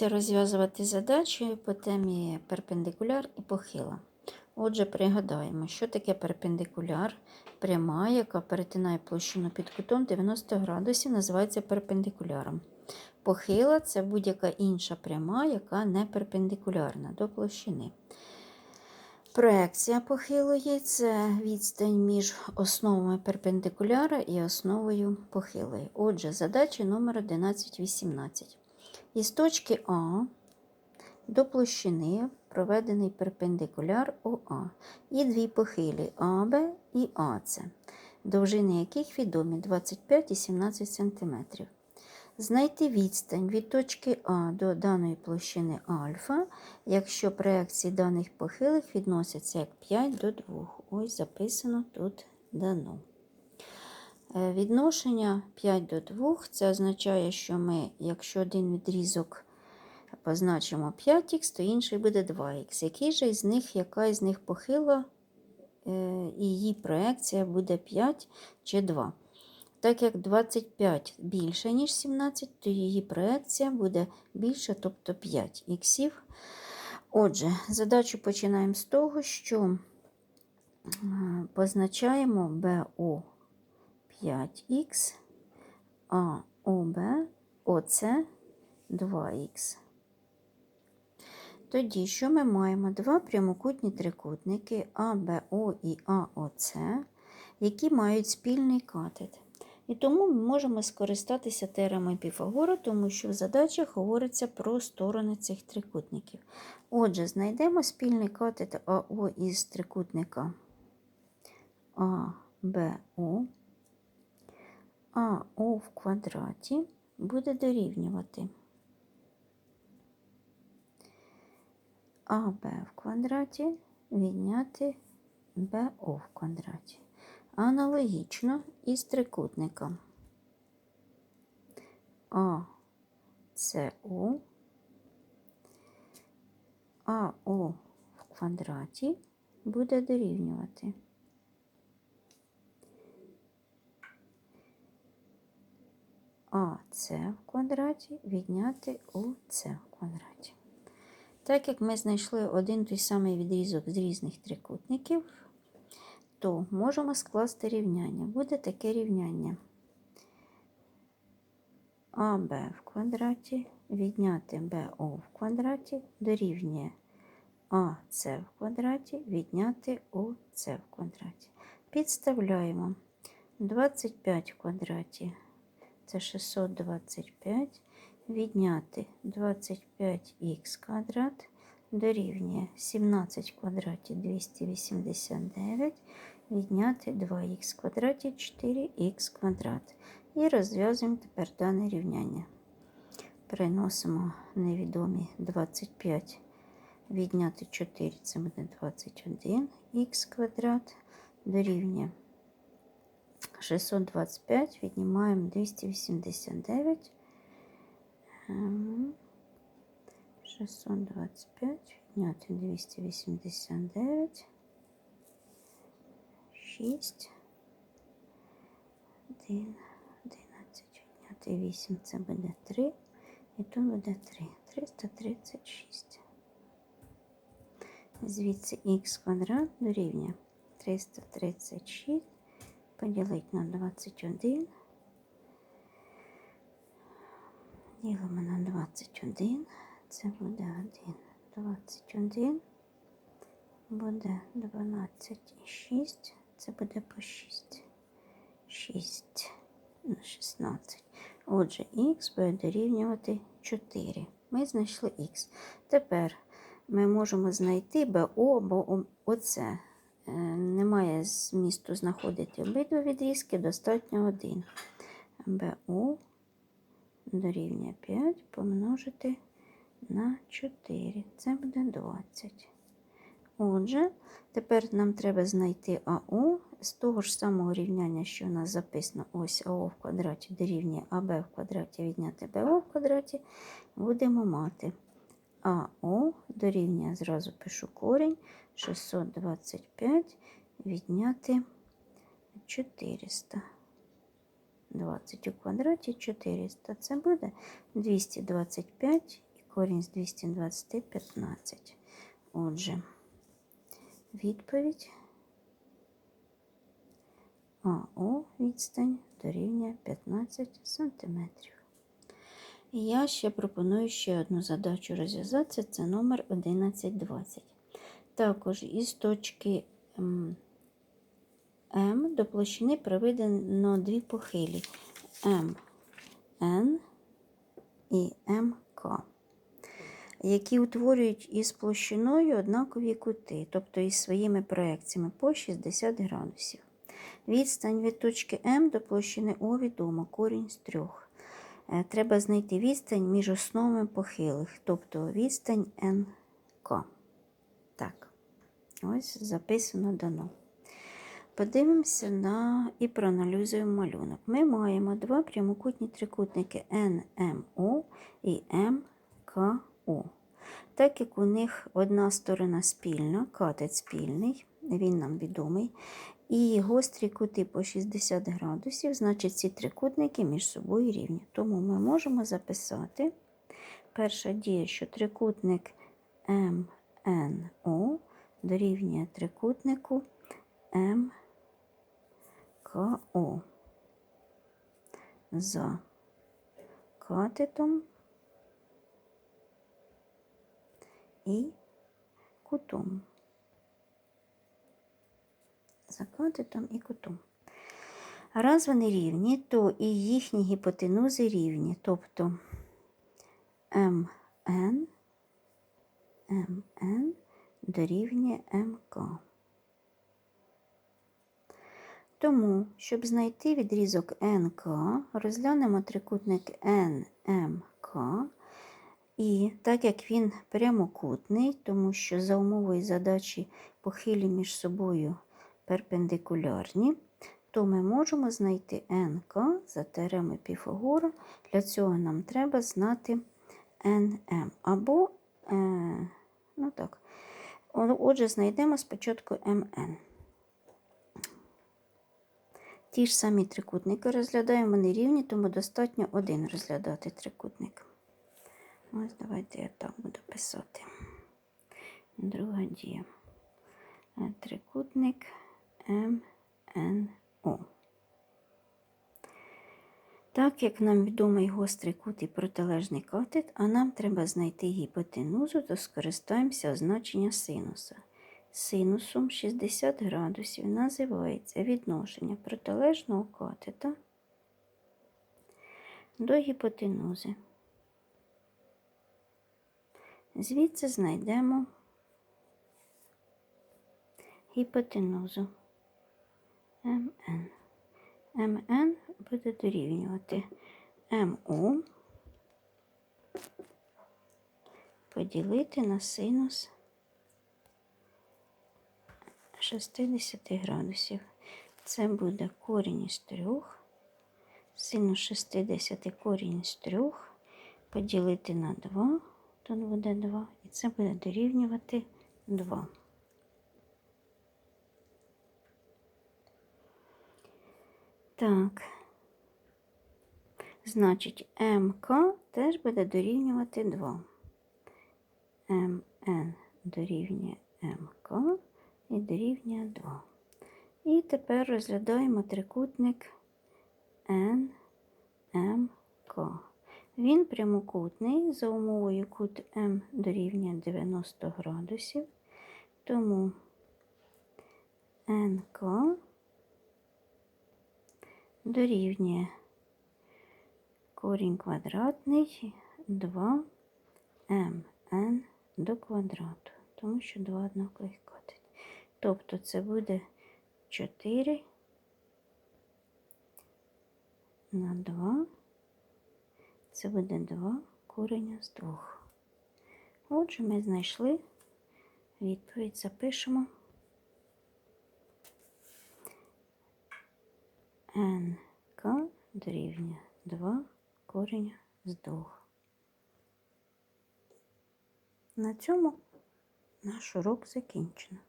Розв'язувати задачі по темі перпендикуляр і похила. Отже, пригадаємо, що таке перпендикуляр, пряма, яка перетинає площину під кутом 90 градусів, називається перпендикуляром. Похила це будь-яка інша пряма, яка не перпендикулярна до площини. Проекція похилої це відстань між основами перпендикуляра і основою похилої. Отже, задача номер 1118. Із точки А до площини проведений перпендикуляр ОА і дві похилі АБ і АЦ, довжини яких відомі 25 і 17 см. Знайти відстань від точки А до даної площини альфа, якщо проекції даних похилих відносяться як 5 до 2. Ось записано тут дано. Е, Відношення 5 до 2 це означає, що ми, якщо один відрізок позначимо 5х, то інший буде 2х. Який же із них, яка із них похила, е, її проекція буде 5 чи 2. Так як 25 більше, ніж 17, то її проекція буде більше, тобто 5 іксів. Отже, задачу починаємо з того, що е, позначаємо БО 5х, а ОБ ОЦ 2х. Тоді, що ми маємо? Два прямокутні трикутники АБО і АОЦ, які мають спільний катет. І тому ми можемо скористатися теоремою Піфагора, тому що в задачах говориться про сторони цих трикутників. Отже, знайдемо спільний катет АО із трикутника АБО. АО в квадраті буде дорівнювати. АБ в квадраті відняти БО в квадраті. Аналогічно із трикутником. АСО, АО в квадраті буде дорівнювати АС в квадраті відняти ОС в квадраті. Так як ми знайшли один той самий відрізок з різних трикутників, то можемо скласти рівняння. Буде таке рівняння АБ в квадраті відняти БО в квадраті дорівнює АС в квадраті відняти ОС в квадраті. Підставляємо 25 в квадраті це 625, відняти 25х квадрат. Дорівнює 17 в квадраті 289, відняти 2х квадраті 4х квадрат. І розв'язуємо тепер дане рівняння. Переносимо невідомі 25, відняти 4, це буде 21х квадрат. Дорівнює 625, віднімаємо 289. 625, відняти 289, 6, 1, 11, відняти 8, це буде 3, і тут буде 3, 336. Звідси х квадрат дорівнює 336 Поділити на 21. Ділимо на 21, це буде 1. 21 буде 12,6, це буде по 6. 6 на 16. Отже, х буде дорівнювати 4. Ми знайшли х. Тепер ми можемо знайти БО, бо оце немає змісту знаходити обидва відрізки, достатньо один. БО дорівнює 5 помножити на 4. Це буде 20. Отже, тепер нам треба знайти АО з того ж самого рівняння, що у нас записано ось АО в квадраті дорівнює АБ в квадраті відняти БО в квадраті, будемо мати АО дорівнює, зразу пишу корінь 625 відняти 400. 20 у квадраті 400. Це буде 225 і корінь з 220 15. Отже, відповідь АО відстань дорівнює 15 сантиметрів. І я ще пропоную ще одну задачу розв'язати, це номер 1120. Також із точки м, М до площини проведено дві похилі МН і МК, які утворюють із площиною однакові кути, тобто із своїми проекціями по 60 градусів. Відстань від точки М до площини О відома, корінь з трьох. Е, Треба знайти відстань між основами похилих, тобто відстань НК. Так, ось записано дано. Подивимося на і проаналізуємо малюнок. Ми маємо два прямокутні трикутники НМО і МКО. Так як у них одна сторона спільна, катет спільний, він нам відомий, і гострі кути по 60 градусів, значить ці трикутники між собою рівні. Тому ми можемо записати перша дія, що трикутник МНО дорівнює трикутнику МКО за катетом і кутом. За катетом і кутом. Раз вони рівні, то і їхні гіпотенузи рівні, тобто МН, МН дорівнює МК. Тому, щоб знайти відрізок НК, розглянемо трикутник НМК. І так як він прямокутний, тому що за умовою задачі похилі між собою перпендикулярні, то ми можемо знайти НК за теоремою Піфагора. Для цього нам треба знати НМ. Або, е, ну так, отже, знайдемо спочатку МН. Ті ж самі трикутники розглядаємо, вони рівні, тому достатньо один розглядати трикутник. Ось давайте я так буду писати. Друга дія. Е, Трикутник МНО. Так як нам відомий гострий кут і протилежний катет, а нам треба знайти гіпотенузу, то скористаємося означення синуса. Синусом 60 градусів називається відношення протилежного катета до гіпотенузи. Звідси знайдемо гіпотенузу МН. МН буде дорівнювати МО поділити на синус 60 градусів. Це буде корінь із трьох, синус 60 корінь із трьох, поділити на 2, тут буде 2, і це буде дорівнювати 2. Так, значить, МК теж буде дорівнювати 2. МН дорівнює МК і дорівнює 2. І тепер розглядаємо трикутник НМК. Він прямокутний, за умовою кут М дорівнює 90 градусів, тому НК дорівнює корінь квадратний 2 МН до квадрату, тому що два однакових катет. Тобто це буде 4 на 2, це буде 2 кореня з 2. Отже, ми знайшли відповідь, запишемо. НК дорівнює 2 корінь з 2. На цьому наш урок закінчено.